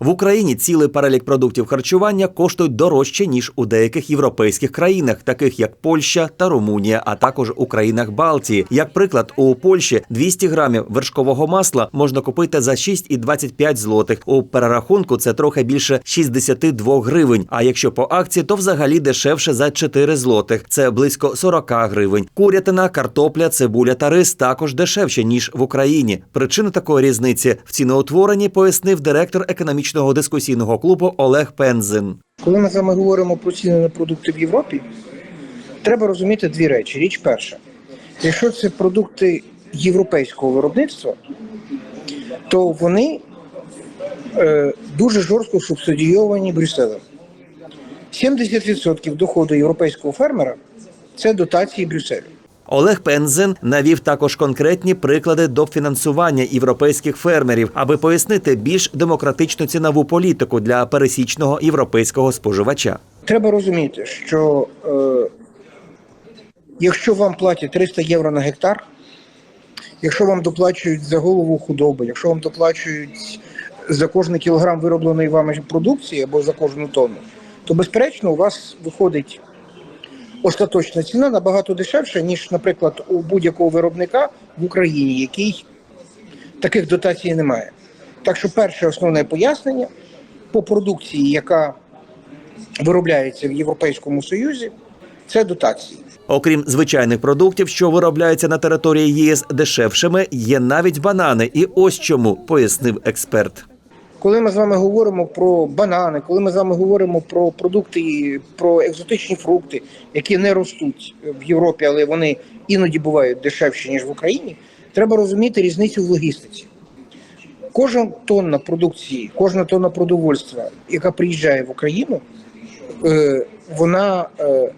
В Україні цілий перелік продуктів харчування коштують дорожче ніж у деяких європейських країнах, таких як Польща та Румунія, а також у країнах Балтії. Як приклад, у Польщі 200 грамів вершкового масла можна купити за 6,25 злотих. У перерахунку це трохи більше 62 гривень. А якщо по акції, то взагалі дешевше за 4 злотих. Це близько 40 гривень. Курятина, картопля, цибуля та рис також дешевше ніж в Україні. Причина такої різниці в ціноутворенні пояснив директор економічного дискусійного клубу Олег Пензин. Коли ми з вами говоримо про ціни на продукти в Європі, треба розуміти дві речі. Річ перша, якщо це продукти європейського виробництва, то вони е, дуже жорстко субсидійовані Брюсселем. 70% доходу європейського фермера це дотації Брюсселю. Олег Пензен навів також конкретні приклади дофінансування європейських фермерів, аби пояснити більш демократичну цінову політику для пересічного європейського споживача. Треба розуміти, що е, якщо вам платять 300 євро на гектар, якщо вам доплачують за голову худоби, якщо вам доплачують за кожний кілограм виробленої вами продукції або за кожну тонну, то безперечно у вас виходить остаточна ціна набагато дешевша, ніж, наприклад, у будь-якого виробника в Україні, який таких дотацій немає. Так що перше основне пояснення по продукції, яка виробляється в Європейському Союзі, це дотації. Окрім звичайних продуктів, що виробляються на території ЄС дешевшими, є навіть банани. І ось чому пояснив експерт. Коли ми з вами говоримо про банани, коли ми з вами говоримо про продукти, про екзотичні фрукти, які не ростуть в Європі, але вони іноді бувають дешевші ніж в Україні, треба розуміти різницю в логістиці. Кожна тонна продукції, кожна тонна продовольства, яка приїжджає в Україну, е, вона е,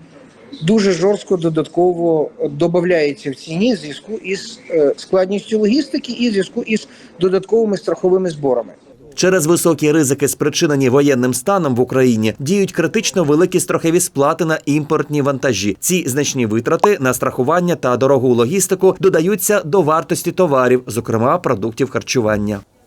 дуже жорстко додатково додається в ціні в зв'язку із е, складністю логістики і в зв'язку із додатковими страховими зборами. Через високі ризики, спричинені воєнним станом в Україні, діють критично великі страхові сплати на імпортні вантажі. Ці значні витрати на страхування та дорогу логістику додаються до вартості товарів, зокрема продуктів харчування.